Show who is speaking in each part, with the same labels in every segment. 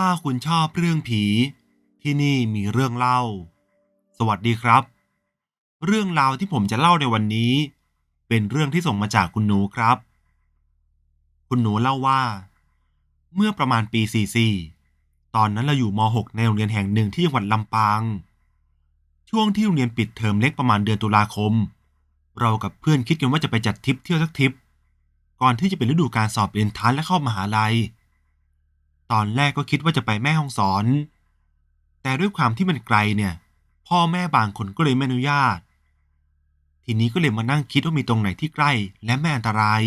Speaker 1: ถ้าคุณชอบเรื่องผี ที่นี่มีเรื่องเล่า สวัสดีครับ เรื่องราวที่ผมจะเล่าในวันนี้ เป็นเรื่องที่ส่งมาจากคุณหนูครับ คุณหนูเล่าว่า เมื่อประมาณปี 44 ตอนนั้นเราอยู่ม .6 ในโรงเรียนแห่งหนึ่งที่จังหวัดลำปาง ช่วงที่โรงเรียนปิดเทอมเล็กประมาณเดือนตุลาคม เรากับเพื่อนคิดกันว่าจะไปจัดทริปเที่ยวสักทริป ก่อนที่จะเป็นฤดูการสอบเรียนทันและเข้ามหาลัย ตอนแรกก็คิดว่าจะไปแม่ห้องสอน แต่ด้วยความที่มันไกลเนี่ย พ่อแม่บางคนก็เลยไม่อนุญาต ทีนี้ก็เลยมานั่งคิดว่ามีตรงไหนที่ใกล้และไม่อันตราย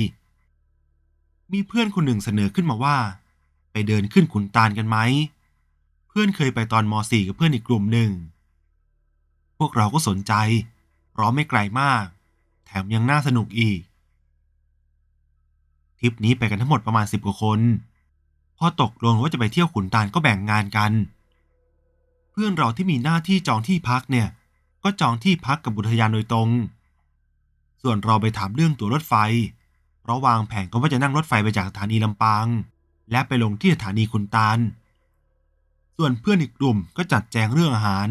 Speaker 1: มีเพื่อนคนหนึ่งเสนอขึ้นมาว่า ไปเดินขึ้นขุนตาลกันไหม เพื่อนเคยไปตอนม .4 กับเพื่อนอีกกลุ่มหนึ่ง พวกเราก็สนใจ เพราะไม่ไกลมาก แถมยังน่าสนุกอีก ทริปนี้ไปกันทั้งหมดประมาณสิบกว่าคน พอตกลงว่าจะไปเที่ยวขุนตาลก็แบ่งงานกัน เพื่อนเราที่มีหน้าที่จองที่พักเนี่ย ก็จองที่พักกับอุทยานโดยตรง ส่วนเราไปถามเรื่องตั๋วรถไฟ เพราะวางแผนก็ว่าจะนั่งรถไฟไปจากสถานีลำปาง และไปลงที่สถานีขุนตาล ส่วนเพื่อนอีกกลุ่มก็จัดแจงเรื่องอาหาร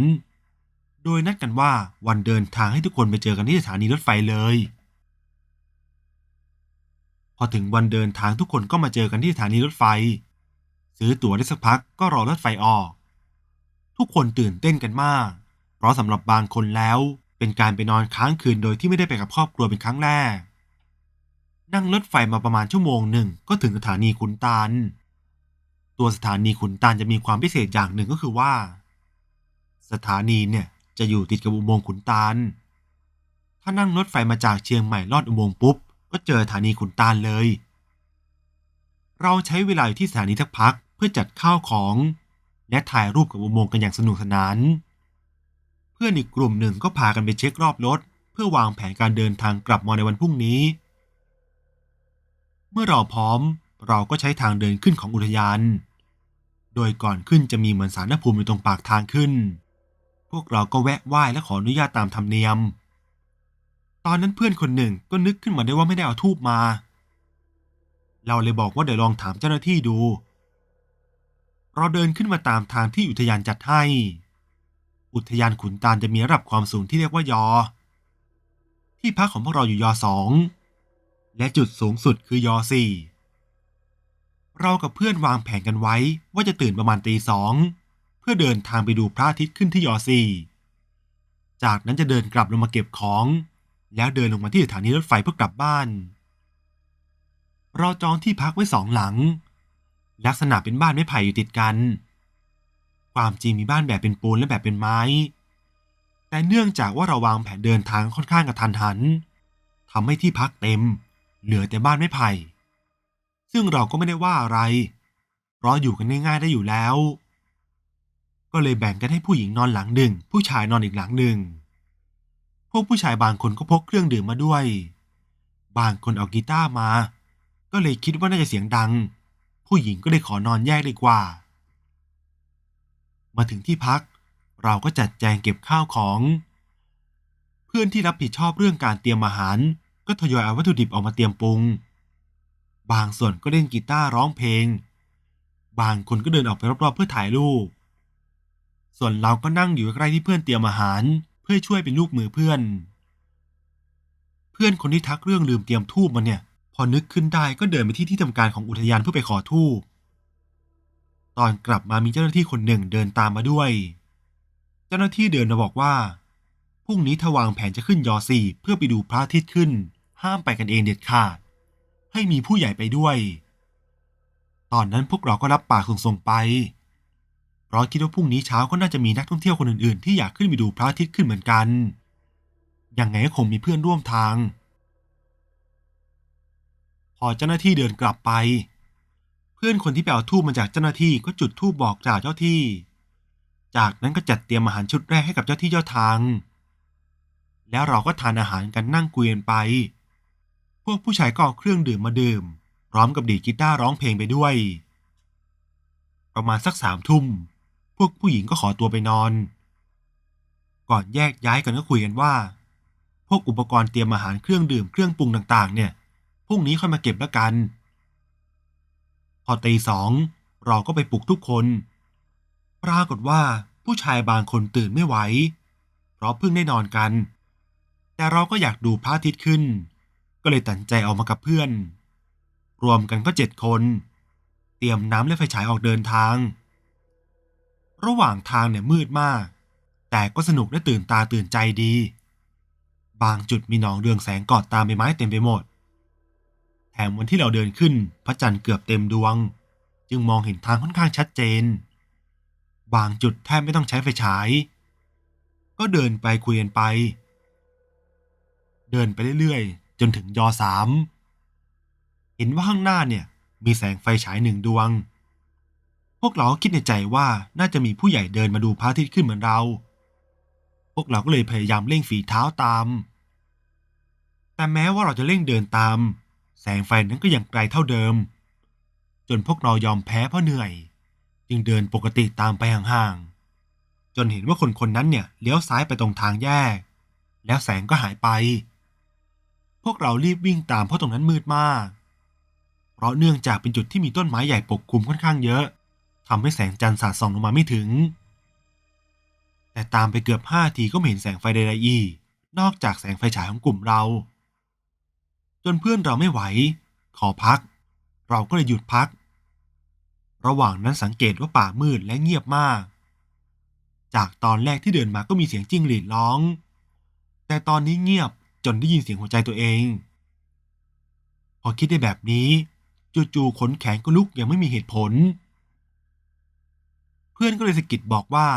Speaker 1: โดยนัดกันว่าวันเดินทางให้ทุกคนไปเจอกันที่สถานีรถไฟเลยพอถึงวันเดินทางทุกคนก็มาเจอกันที่สถานีรถไฟ ซื้อตั๋วได้สักพักก็รอรถไฟออก ทุกคนตื่นเต้นกันมาก เพราะสำหรับบางคนแล้ว เป็นการไปนอนค้างคืนโดยที่ไม่ได้ไปกับครอบครัวเป็นครั้งแรก นั่งรถไฟมาประมาณชั่วโมงหนึ่งก็ถึงสถานีขุนตาลตัวสถานีขุนตาลจะมีความพิเศษอย่างหนึ่งก็คือว่า สถานีเนี่ยจะอยู่ติดกับอุโมงค์ขุนตาล ถ้านั่งรถไฟมาจากเชียงใหม่ลอดอุโมงค์ปุ๊บ ก็เจอสถานีขุนตาลเลย เราใช้เวลาอยู่ที่สถานีทักพัก เพื่อจัดข้าวของ และถ่ายรูปกับอุโมงค์กันอย่างสนุกสนาน เพื่อนอีกกลุ่มหนึ่งก็พากันไปเช็ครอบรถ เพื่อวางแผนการเดินทางกลับมาในวันพรุ่งนี้ เมื่อเราพร้อมเราก็ใช้ทางเดินขึ้นของอุทยาน โดยก่อนขึ้นจะมีเหมือนสาระภูมิอยู่ตรงปากทางขึ้น พวกเราก็แวะไหว้และขออนุญาตตามธรรมเนียม ตอนนั้นเพื่อนคนหนึ่งก็นึกขึ้นมาได้ว่าไม่ได้เอาทูบมา เราเลยบอกว่าเดี๋ยวลองถามเจ้าหน้าที่ดู เราเดินขึ้นมาตามทางที่อุทยานจัดให้ อุทยานขุนตาลจะมีระดับความสูงที่เรียกว่ายอ ที่พักของพวกเราอยู่ยอสอง และจุดสูงสุดคือยอสี่เรากับเพื่อนวางแผนกันไว้ว่าจะตื่นประมาณตีสองเพื่อเดินทางไปดูพระอาทิตย์ขึ้นที่ยอสี่จากนั้นจะเดินกลับลงมาเก็บของ แล้วเดินลงมาที่สถานีรถไฟเพื่อกลับบ้าน เราจองที่พักไว้สองหลัง ลักษณะเป็นบ้านไม้ไผ่อยู่ติดกัน ความจริงมีบ้านแบบเป็นปูนและแบบเป็นไม้ แต่เนื่องจากว่าเราวางแผนเดินทางค่อนข้างกระทันหันทำให้ที่พักเต็ม เหลือแต่บ้านไม้ไผ่ ซึ่งเราก็ไม่ได้ว่าอะไร เพราะอยู่กันง่ายๆได้อยู่แล้ว ก็เลยแบ่งกันให้ผู้หญิงนอนหลังหนึ่ง ผู้ชายนอนอีกหลังหนึ่ง พวกผู้ชายบางคนก็พกเครื่องดื่มมาด้วย บางคนเอากีตาร์มา ก็เลยคิดว่าน่าจะเสียงดัง ผู้หญิงก็เลยขอนอนแยกดีกว่า มาถึงที่พัก เราก็จัดแจงเก็บข้าวของ เพื่อนที่รับผิดชอบเรื่องการเตรียมอาหาร ก็ทยอยเอาวัตถุดิบออกมาเตรียมปรุง บางส่วนก็เล่นกีตาร์ร้องเพลง บางคนก็เดินออกไปรอบๆเพื่อถ่ายรูป ส่วนเราก็นั่งอยู่ใกล้ที่เพื่อนเตรียมอาหาร เพื่อช่วยเป็นลูกมือเพื่อน เพื่อนคนที่ทักเรื่องลืมเตรียมทูบมาเนี่ย พอนึกขึ้นได้ก็เดินไปที่ที่ทำการของอุทยานเพื่อไปขอทูบตอนกลับมามีเจ้าหน้าที่คนหนึ่งเดินตามมาด้วย เจ้าหน้าที่เดินมาบอกว่าพรุ่งนี้ถ้าวางแผนจะขึ้นยอสี่เพื่อไปดูพระอาทิตย์ขึ้น ห้ามไปกันเองเด็ดขาด ให้มีผู้ใหญ่ไปด้วย ตอนนั้นพวกเราก็รับปากส่งๆไป เพราะคิดว่าพรุ่งนี้เช้าก็น่าจะมีนักท่องเที่ยวคนอื่นๆ ที่อยากขึ้นไปดูพระอาทิตย์ขึ้นเหมือนกันยังไงก็คงมีเพื่อนร่วมทาง พอเจ้าหน้าที่เดินกลับไป เพื่อนคนที่ไปเอาทูบมาจากเจ้าหน้าที่ก็จุดธูปบอกกล่าเจ้าที่ จากนั้นก็จัดเตรียมอาหารชุดแรกให้กับเจ้าที่เจ้าทาง แล้วเราก็ทานอาหารกันนั่งคุยกันไป พวกผู้ชายก็เอาเครื่องดื่มมาดื่ม พร้อมกับดีดกีตาร์ร้องเพลงไปด้วย ประมาณสักสามทุ่ม พวกผู้หญิงก็ขอตัวไปนอน ก่อนแยกย้ายกันก็คุยกันว่า พวกอุปกรณ์เตรียมอาหารเครื่องดื่มเครื่องปรุงต่างๆ เนี่ย พรุ่งนี้ค่อยมาเก็บแล้วกัน พอตีสองเราก็ไปปลุกทุกคน ปรากฏว่าผู้ชายบางคนตื่นไม่ไหว เพราะเพิ่งได้นอนกัน แต่เราก็อยากดูพระอาทิตย์ขึ้น ก็เลยตัดใจออกมากับเพื่อน รวมกันก็เจ็ดคน เตรียมน้ำและไฟฉายออกเดินทาง ระหว่างทางเนี่ยมืดมาก แต่ก็สนุกและตื่นตาตื่นใจดี บางจุดมีหนองเรืองแสงกอดตามใบไม้เต็มไปหมด ถมวันที่เราเดินขึ้นพระจันทร์เกือบเต็มดวง จึงมองเห็นทางค่อนข้างชัดเจน บางจุดแทบไม่ต้องใช้ไฟฉาย ก็เดินไปคุยกันไป เดินไปเรื่อยๆ จนถึงยอสามเห็นว่าข้างหน้าเนี่ยมีแสงไฟฉายหนึ่งดวง พวกเราก็คิดในใจว่าน่าจะมีผู้ใหญ่เดินมาดูพระอาทิตย์ขึ้นเหมือนเรา พวกเราก็เลยพยายามเร่งฝีเท้าตาม แต่แม้ว่าเราจะเร่งเดินตาม งไฟนั้นก็ยังไกลเท่าเดิม จนพวกเรายอมแพ้เพราะเหนื่อย จึงเดินปกติตามไปห่างๆ จนเห็นว่าคนคนนั้นเนี่ยเลี้ยวซ้ายไปตรงทางแยก แล้วแสงก็หายไป พวกเรารีบวิ่งตามเพราะตรงนั้นมืดมาก เพราะเนื่องจากเป็นจุดที่มีต้นไม้ใหญ่ปกคลุมค่อนข้างเยอะทำให้แสงจันทร์สาดส่องลงมาไม่ถึง แต่ตามไปเกือบห้าทีก็ไม่เห็นแสงไฟใดๆอีกนอกจากแสงไฟฉายของกลุ่มเรา จนเพื่อนเราไม่ไหว ขอพัก เราก็เลยหยุดพัก ระหว่างนั้นสังเกตว่าป่ามืดและเงียบมาก จากตอนแรกที่เดินมาก็มีเสียงจิ้งหรีดร้อง แต่ตอนนี้เงียบจนได้ยินเสียงหัวใจตัวเอง พอคิดได้แบบนี้จู่ๆขนแขนก็ลุกอย่างไม่มีเหตุผล เพื่อนก็เลยสะกิดบอกว่า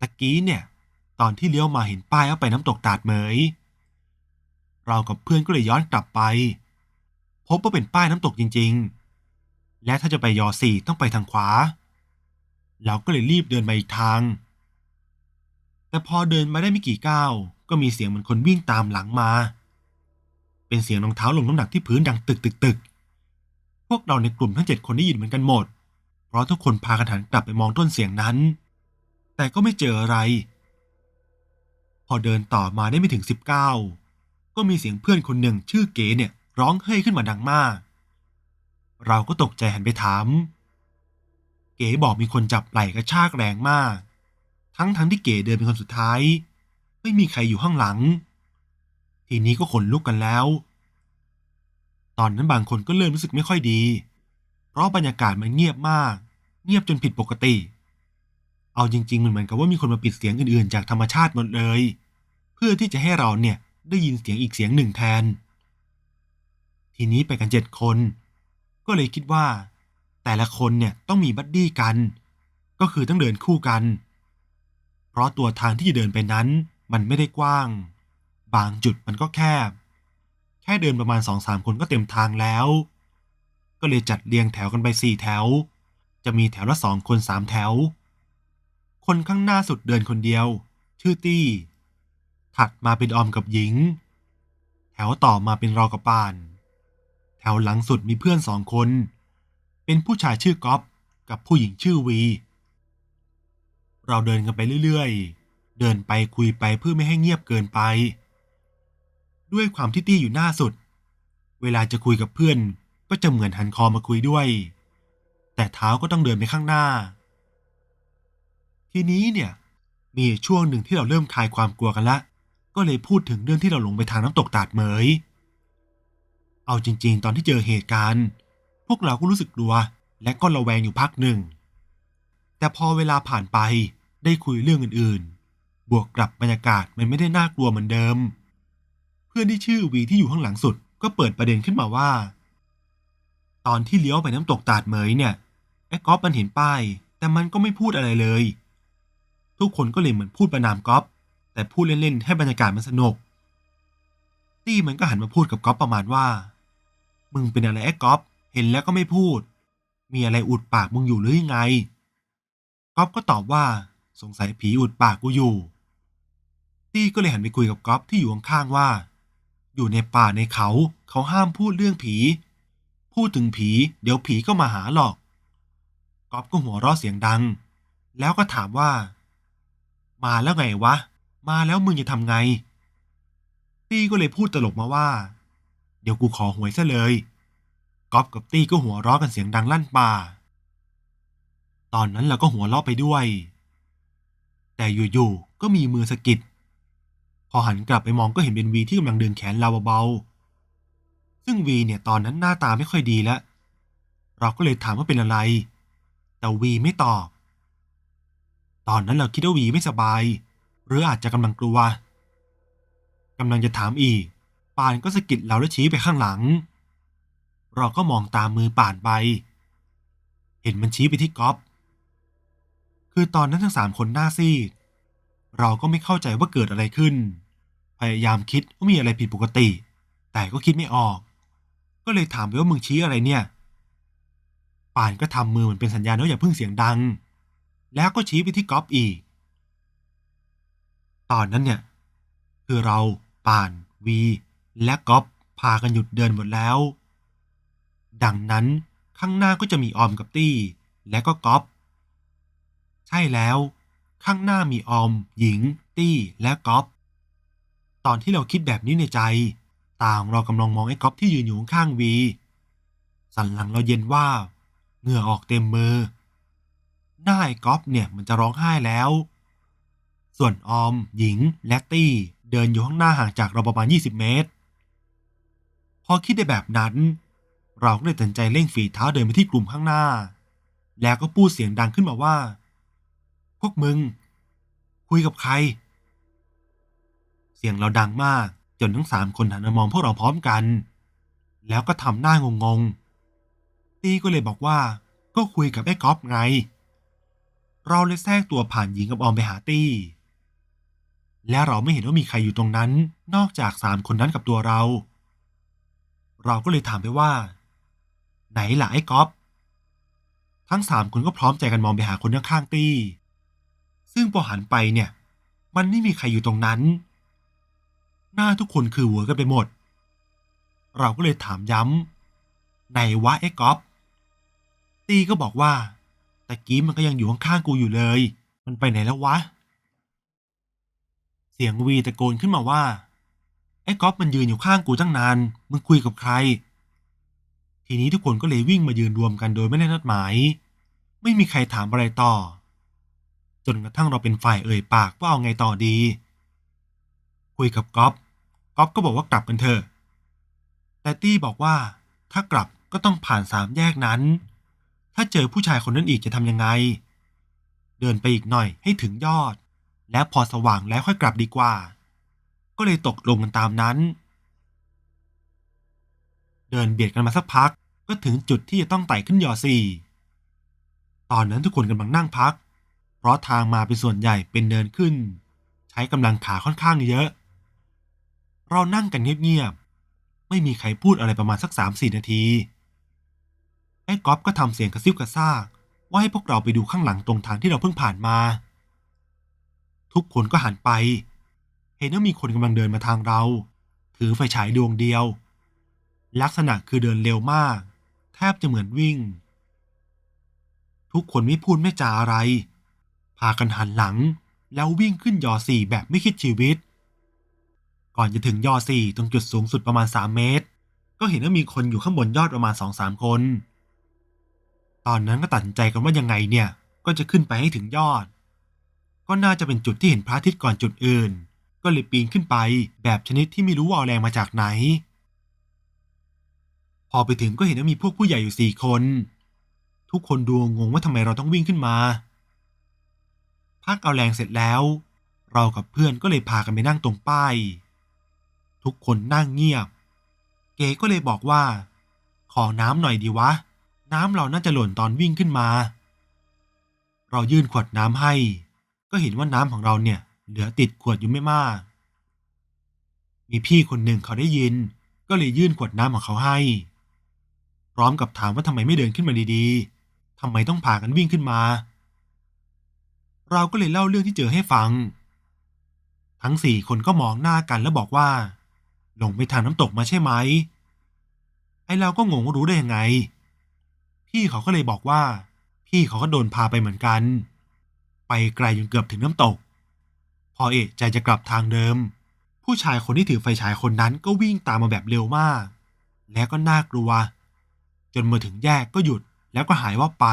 Speaker 1: ตะกี้เนี่ย ตอนที่เลี้ยวมาเห็นป้ายว่าไปน้ำตกตาดเหมย เรากับเพื่อนก็เลยย้อนกลับไป พบว่าเป็นป้ายน้ำตกจริง ๆ และถ้าจะไปยอสี่ต้องไปทางขวา เราก็เลยรีบเดินมาอีกทาง แต่พอเดินมาได้ไม่กี่ก้าว ก็มีเสียงเหมือนคนวิ่งตามหลังมา เป็นเสียงรองเท้าลงน้ำหนักที่พื้นดังตึกตึกตึกพวกเราในกลุ่มทั้งเจ็ดคนได้ยินเหมือนกันหมด เพราะทุกคนพากันหันกลับไปมองต้นเสียงนั้น แต่ก็ไม่เจออะไร พอเดินต่อมาได้ไม่ถึงสิบเก้า ก็มีเสียงเพื่อนคนหนึ่งชื่อเก๋เนี่ยร้องเฮ้ยขึ้นมาดังมาก เราก็ตกใจหันไปถาม เก๋บอกมีคนจับไหล่กระชากแรงมาก ทั้งทั้งที่เก๋เดินเป็นคนสุดท้าย ไม่มีใครอยู่ข้างหลัง ทีนี้ก็ขนลุกกันแล้ว ตอนนั้นบางคนก็เริ่มรู้สึกไม่ค่อยดี เพราะบรรยากาศมันเงียบมาก เงียบจนผิดปกติ เอาจริงๆมันเหมือนกับว่ามีคนมาปิดเสียงอื่นๆ จากธรรมชาติหมดเลย เพื่อที่จะให้เราเนี่ย ได้ยินเสียงอีกเสียงหนึ่งแทน ทีนี้ไปกันเจ็ดคน ก็เลยคิดว่า แต่ละคนเนี่ยต้องมีบัดดี้กัน ก็คือต้องเดินคู่กัน เพราะตัวทางที่จะเดินไปนั้นมันไม่ได้กว้าง บางจุดมันก็แคบ แค่เดินประมาณสองสามคนก็เต็มทางแล้ว ก็เลยจัดเรียงแถวกันไปสี่แถว จะมีแถวละสองคนสามแถว คนข้างหน้าสุดเดินคนเดียว ชื่อตี้ ถัดมาเป็นออมกับหญิง แถวต่อมาเป็นรอกับปาน แถวหลังสุดมีเพื่อนสองคน เป็นผู้ชายชื่อก๊อฟกับผู้หญิงชื่อวี เราเดินกันไปเรื่อยๆ เดินไปคุยไปเพื่อไม่ให้เงียบเกินไป ด้วยความที่ตี้อยู่หน้าสุด เวลาจะคุยกับเพื่อนก็จะเหมือนหันคอมาคุยด้วย แต่เท้าก็ต้องเดินไปข้างหน้า ทีนี้เนี่ยมีช่วงหนึ่งที่เราเริ่มคลายความกลัวกันละ ก็เลยพูดถึงเรื่องที่เราลงไปทางน้ำตกตาดเหมย เอาจริง ๆ ตอนที่เจอเหตุการณ์ พวกเราก็รู้สึกกลัว และก็ระแวงอยู่พักหนึ่ง แต่พอเวลาผ่านไปได้คุยเรื่องอื่นๆ บวกกับบรรยากาศมันไม่ได้น่ากลัวเหมือนเดิม เพื่อนที่ชื่อวีที่อยู่ข้างหลังสุดก็เปิดประเด็นขึ้นมาว่า ตอนที่เลี้ยวไปน้ำตกตาดเหมยเนี่ยไอ้ก๊อฟมันเห็นป้าย แต่มันก็ไม่พูดอะไรเลย ทุกคนก็เลยเหมือนพูดประนามก๊อฟ แต่พูดเล่นๆให้บรรยากาศมันสนุก ตี้มันก็หันมาพูดกับก๊อฟประมาณว่า มึงเป็นอะไรไอ้ก๊อฟเห็นแล้วก็ไม่พูด มีอะไรอุดปากมึงอยู่หรือยังไงก๊อฟก็ตอบว่าสงสัยผีอุดปากกูอยู่ ตี้ก็เลยหันไปคุยกับก๊อฟที่อยู่ข้างๆว่า อยู่ในป่าในเขาเขาห้ามพูดเรื่องผี พูดถึงผี เดี๋ยวผีก็มาหาหรอกก๊อฟก็หัวเราะเสียงดัง แล้วก็ถามว่า มาแล้วไงวะ มาแล้วมึงจะทำไง ตี้ก็เลยพูดตลกมาว่า เดี๋ยวกูขอหวยซะเลยก๊อฟกับตี้ก็หัวเราะกันเสียงดังลั่นป่า ตอนนั้นเราก็หัวเราะไปด้วย แต่อยู่ๆก็มีมือสะกิด พอหันกลับไปมองก็เห็นเป็นวีที่กำลังดึงแขนเราเบาๆ ซึ่งวีเนี่ยตอนนั้นหน้าตาไม่ค่อยดีแล้ว เราก็เลยถามว่าเป็นอะไร แต่วีไม่ตอบ ตอนนั้นเราคิดว่าวีไม่สบาย หรืออาจจะกำลังกลัวกำลังจะถามอีกปานก็สะกิดเราแล้วชี้ไปข้างหลัง เราก็มองตามมือป่านไป เห็นมันชี้ไปที่ก๊อฟคือตอนนั้นทั้งสามคนหน้าซีด เราก็ไม่เข้าใจว่าเกิดอะไรขึ้น พยายามคิดว่ามีอะไรผิดปกติ แต่ก็คิดไม่ออก ก็เลยถามไปว่ามึงชี้อะไรเนี่ย ป่านก็ทำมือเหมือนเป็นสัญญาณว่าอย่าเพิ่งเสียงดัง แล้วก็ชี้ไปที่ก๊อฟอีก ตอนนั้นเนี่ย คือเราป่านวี และก๊อฟพากันหยุดเดินหมดแล้ว ดังนั้นข้างหน้าก็จะมีออมกับตี้ และก็ก๊อฟใช่แล้ว ข้างหน้ามีออม หญิง ตี้และก๊อฟตอนที่เราคิดแบบนี้ในใจต่างเรากำลังมองไอ้ก๊อฟที่ยืนอยู่ข้างวี สันหลังเราเย็นว่าเหงื่อออกเต็มมือ หน้าไอ้ก๊อฟเนี่ยมันจะร้องไห้แล้ว ส่วนออม หญิง และตี้ เดินอยู่ข้างหน้าห่างจากเราประมาณ 20 เมตร พอคิดได้แบบนั้น เราก็เลยตัดใจเร่งฝีเท้าเดินไปที่กลุ่มข้างหน้า แล้วก็พูดเสียงดังขึ้นมาว่า พวกมึง คุยกับใคร เสียงเราดังมาก จนทั้งสามคนหันมามองพวกเราพร้อมกัน แล้วก็ทำหน้างงๆตี้ก็เลยบอกว่า ก็คุยกับไอ้ก๊อฟไง เราเลยแทรกตัวผ่านหญิงกับออมไปหาตี้ และเราไม่เห็นว่ามีใครอยู่ตรงนั้น นอกจากสามคนนั้นกับตัวเรา เราก็เลยถามไปว่า ไหนล่ะไอ้ก๊อฟทั้งสามคนก็พร้อมใจกันมองไปหาคนข้างๆตี้ ซึ่งพอหันไปเนี่ย มันไม่มีใครอยู่ตรงนั้น หน้าทุกคนคือหัวกันไปหมด เราก็เลยถามย้ำไหนวะไอ้ก๊อฟตี้ก็บอกว่าตะกี้มันก็ยังอยู่ข้างๆกูอยู่เลย มันไปไหนแล้ววะ เสียงวีตะโกนขึ้นมาว่า ไอ้ก๊อฟมันยืนอยู่ข้างกูตั้งนาน มึงคุยกับใคร ทีนี้ทุกคนก็เลยวิ่งมายืนรวมกันโดยไม่ได้นัดหมาย ไม่มีใครถามอะไรต่อ จนกระทั่งเราเป็นฝ่ายเอ่ยปากว่าเอาไงต่อดี คุยกับก๊อฟก๊อฟก็บอกว่ากลับกันเถอะ แต่ตี้บอกว่าถ้ากลับก็ต้องผ่านสามแยกนั้น ถ้าเจอผู้ชายคนนั้นอีกจะทำยังไง เดินไปอีกหน่อยให้ถึงยอด แล้วพอสว่างแล้วค่อยกลับดีกว่า ก็เลยตกลงกันตามนั้น เดินเบียดกันมาสักพักก็ถึงจุดที่จะต้องไต่ขึ้นยอสี่ตอนนั้นทุกคนกำลังนั่งพัก เพราะทางมาเป็นส่วนใหญ่เป็นเนินขึ้น ใช้กำลังขาค่อนข้างเยอะ เรานั่งกันเงียบๆไม่มีใครพูดอะไรประมาณสักสามสี่นาทีไอ้ก๊อฟก็ทำเสียงกระซิบกระซากว่าให้พวกเราไปดูข้างหลังตรงทางที่เราเพิ่งผ่านมา ทุกคนก็หันไป เห็นว่ามีคนกำลังเดินมาทางเรา ถือไฟฉายดวงเดียว ลักษณะคือเดินเร็วมาก แทบจะเหมือนวิ่ง ทุกคนไม่พูดไม่จาอะไร พากันหันหลัง แล้ววิ่งขึ้นยอสี่แบบไม่คิดชีวิต ก่อนจะถึงยอสี่ตรงจุดสูงสุดประมาณ 3 เมตร ก็เห็นว่ามีคนอยู่ข้างบนยอดประมาณ2-3คน ตอนนั้นก็ตัดใจกันว่ายังไงเนี่ยก็จะขึ้นไปให้ถึงยอด ก็น่าจะเป็นจุดที่เห็นพระอาทิตย์ก่อนจุดอื่น ก็เลยปีนขึ้นไปแบบชนิดที่ไม่รู้ว่าเอาแรงมาจากไหน พอไปถึงก็เห็นว่ามีพวกผู้ใหญ่อยู่สี่คน ทุกคนดูงงว่าทำไมเราต้องวิ่งขึ้นมา พักเอาแรงเสร็จแล้ว เรากับเพื่อนก็เลยพากันไปนั่งตรงป้าย ทุกคนนั่งเงียบ เก๋ก็เลยบอกว่า ขอน้ำหน่อยดีวะ น้ำเราน่าจะหล่นตอนวิ่งขึ้นมา เรายื่นขวดน้ำให้ ก็เห็นว่าน้ำของเราเนี่ยเหลือติดขวดอยู่ไม่มาก มีพี่คนหนึ่งเขาได้ยิน ก็เลยยื่นขวดน้ำของเขาให้ พร้อมกับถามว่าทำไมไม่เดินขึ้นมาดีๆทำไมต้องพากันวิ่งขึ้นมา เราก็เลยเล่าเรื่องที่เจอให้ฟัง ทั้งสี่คนก็มองหน้ากันแล้วบอกว่าลงไปทางน้ำตกมาใช่ไหม ไอเราก็งงว่ารู้ได้ยังไง พี่เขาก็เลยบอกว่า พี่เขาก็โดนพาไปเหมือนกัน ไปไกลจนเกือบถึงน้ำตก พอเอะใจจะกลับทางเดิม ผู้ชายคนที่ถือไฟฉายคนนั้นก็วิ่งตามมาแบบเร็วมาก และก็น่ากลัว จนมาถึงแยกก็หยุดแล้วก็หายว่าไป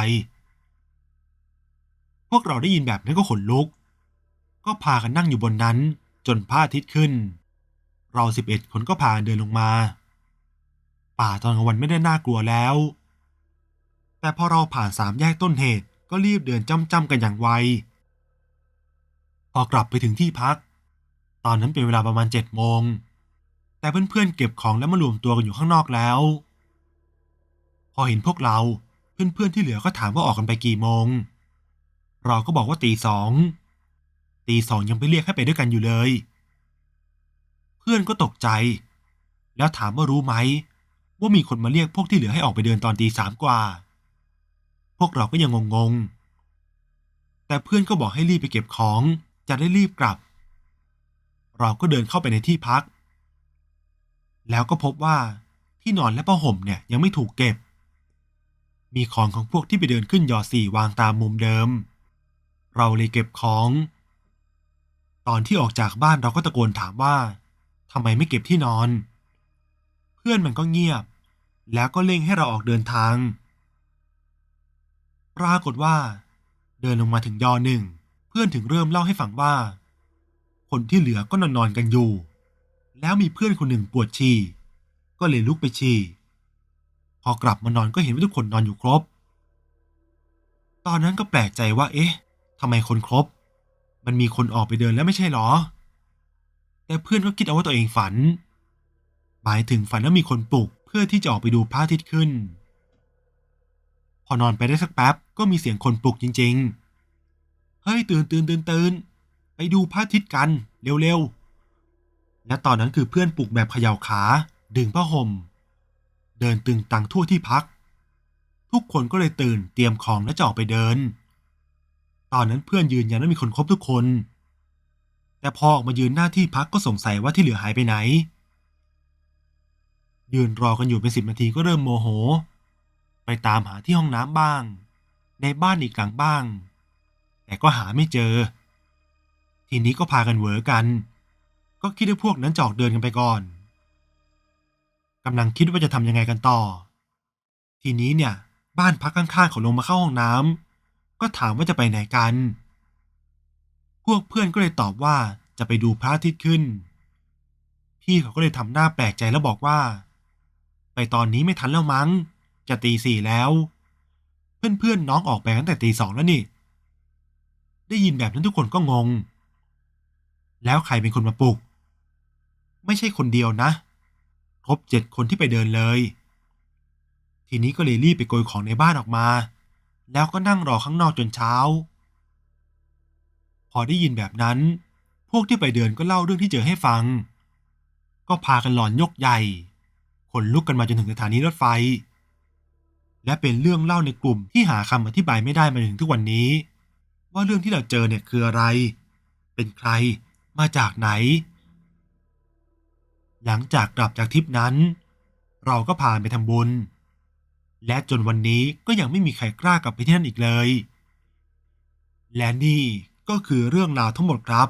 Speaker 1: พวกเราได้ยินแบบนั้นก็ขนลุก ก็พากันนั่งอยู่บนนั้นจนพระอาทิตย์ขึ้น เราสิบเอ็ดคนก็พานเดินลงมา ป่าตอนกลางวันไม่ได้น่ากลัวแล้ว แต่พอเราผ่านสามแยกต้นเหตุ ก็รีบเดินจ้ำๆกันอย่างไว พอกลับไปถึงที่พัก ตอนนั้นเป็นเวลาประมาณเจ็ดโมง แต่เพื่อนๆเก็บของแล้วมารวมตัวกันอยู่ข้างนอกแล้ว พอเห็นพวกเราเพื่อนๆที่เหลือก็ถามว่าออกกันไปกี่โมง เราก็บอกว่าตีสอง ตีสองยังไปเรียกให้ไปด้วยกันอยู่เลย เพื่อนก็ตกใจ แล้วถามว่ารู้ไหม ว่ามีคนมาเรียกพวกที่เหลือให้ออกไปเดินตอนตีสามกว่า พวกเราก็ยังงงๆ แต่เพื่อนก็บอกให้รีบไปเก็บของ จะได้รีบกลับ เราก็เดินเข้าไปในที่พัก แล้วก็พบว่าที่นอนและผ้าห่มเนี่ยยังไม่ถูกเก็บ มีของของพวกที่ไปเดินขึ้นยอสี่วางตามมุมเดิม เราเลยเก็บของ ตอนที่ออกจากบ้านเราก็ตะโกนถามว่าทำไมไม่เก็บที่นอน เพื่อนมันก็เงียบ แล้วก็เร่งให้เราออกเดินทาง ปรากฏว่า เดินลงมาถึงยอหนึ่ง เพื่อนถึงเริ่มเล่าให้ฟังว่า คนที่เหลือก็นอนนอนกันอยู่ แล้วมีเพื่อนคนหนึ่งปวดฉี่ก็เลยลุกไปฉี่พอกลับมานอนก็เห็นว่าทุกคนนอนอยู่ครบ ตอนนั้นก็แปลกใจว่า เอ๊ะทำไมคนครบ มันมีคนออกไปเดินแล้วไม่ใช่หรอ แต่เพื่อนก็คิดเอาว่าตัวเองฝัน หมายถึงฝันว่ามีคนปลุกเพื่อที่จะออกไปดูพระอาทิตย์ขึ้น อนอนไปได้สักแป๊บก็มีเสียงคนปลุกจริง ๆ เฮ้ยตื่นตื่นตื่นตื่นไปดูพระอาทิตย์กันเร็วๆ และตอนนั้นคือเพื่อนปลุกแบบเขย่าขา ดึงผ้าห่ม เดินตึงตังทั่วที่พัก ทุกคนก็เลยตื่นเตรียมของและจะออกไปเดิน ตอนนั้นเพื่อนยืนยันว่ามีคนครบทุกคน แต่พอออกมายืนหน้าที่พักก็สงสัยว่าที่เหลือหายไปไหน ยืนรอกันอยู่เป็นสิบนาทีก็เริ่มโมโห ไปตามหาที่ห้องน้ำบ้าง ในบ้านอีกหลังบ้าง แต่ก็หาไม่เจอ ทีนี้ก็พากันเหวอกัน ก็คิดว่าพวกนั้นจอกเดินกันไปก่อนกำลังคิดว่าจะทำยังไงกันต่อ ทีนี้เนี่ย บ้านพักข้างๆเขาลงมาเข้าห้องน้ำก็ถามว่าจะไปไหนกัน พวกเพื่อนก็เลยตอบว่าจะไปดูพระอาทิตย์ขึ้น พี่เขาก็เลยทำหน้าแปลกใจแล้วบอกว่า ไปตอนนี้ไม่ทันแล้วมั้ง จะตีสี่แล้ว เพื่อนๆน้องออกไปตั้งแต่ตีสองแล้วนี่ ได้ยินแบบนั้นทุกคนก็งง แล้วใครเป็นคนมาปลุก ไม่ใช่คนเดียวนะ ครบเจ็ดคนที่ไปเดินเลย ทีนี้ก็เลยรีบไปโกยของในบ้านออกมา แล้วก็นั่งรอข้างนอกจนเช้า พอได้ยินแบบนั้น พวกที่ไปเดินก็เล่าเรื่องที่เจอให้ฟัง ก็พากันหลอนยกใหญ่ขนลุกกันมาจนถึงสถานีรถไฟ และเป็นเรื่องเล่าในกลุ่มที่หาคำอธิบายไม่ได้มาถึงทุกวันนี้ ว่าเรื่องที่เราเจอเนี่ยคืออะไร เป็นใครมาจากไหน หลังจากกลับจากทริปนั้น เราก็พาไปทำบุญ และจนวันนี้ก็ยังไม่มีใครกล้ากลับไปที่นั่นอีกเลย และนี่ก็คือเรื่องราวทั้งหมดครับ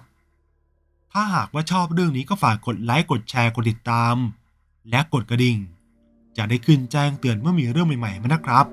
Speaker 1: ถ้าหากว่าชอบเรื่องนี้ก็ฝากกดไลค์กดแชร์กดติดตาม และกดกระดิ่ง จะได้ขึ้นแจ้งเตือนเมื่อมีเรื่องใหม่ๆมานะครับ